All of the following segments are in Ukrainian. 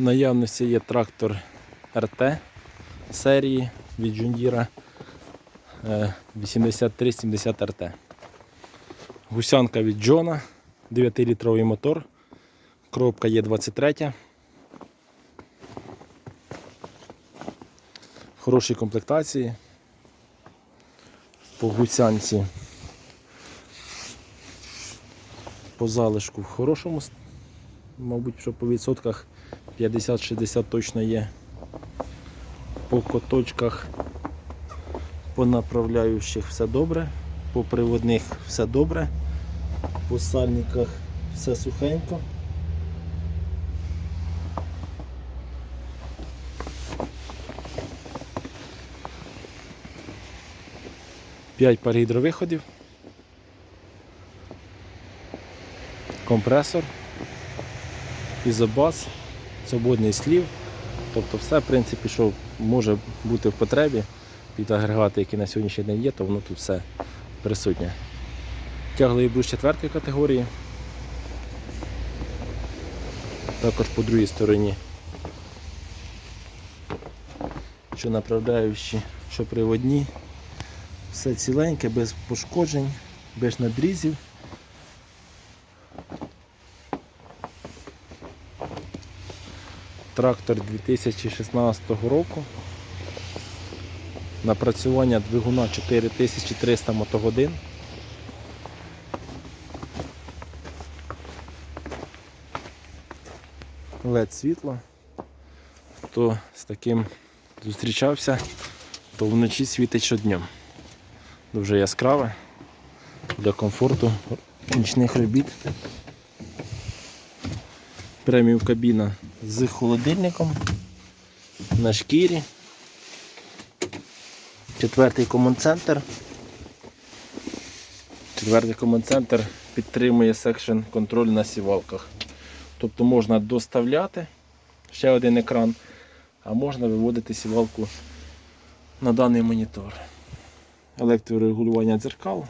Наявності є трактор РТ серії від Джундіра 8370 РТ. Гусянка від Джона, 9-літровий мотор, коробка є 23. Хороші комплектації. По гусянці. По залишку в хорошому, с- мабуть, що по відсотках 50-60 точно є. По коточках, по направляючих все добре, по приводних все добре, по сальниках все сухенько. П'ять пар гідровиходів. Компресор, ізобас, свободний слів. Тобто все, в принципі, що може бути в потребі під агрегати, які на сьогоднішній день є, то воно тут все присутнє. Тяглий брус четвертої категорії. Також по другій стороні. Що направляючі, що приводні. Все ціленьке, без пошкоджень, без надрізів. Трактор 2016 року. Напрацювання двигуна 4300 мотогодин. LED світло. Хто з таким зустрічався, то вночі світить щоднем. Дуже яскраве для комфорту нічних робіт. Преміум кабіна з холодильником на шкірі. Четвертий комон-центр. Четвертий комон-центр підтримує секшн контроль на сівалках. Тобто можна доставляти ще один екран, а можна виводити сівалку на даний монітор. Електрорегулювання дзеркал.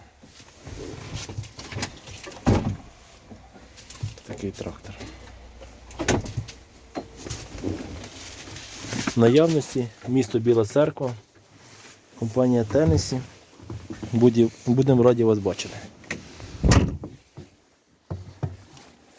Такий трактор. Наявності місто Біла Церква, компанія Теннесі. Будемо раді вас бачити.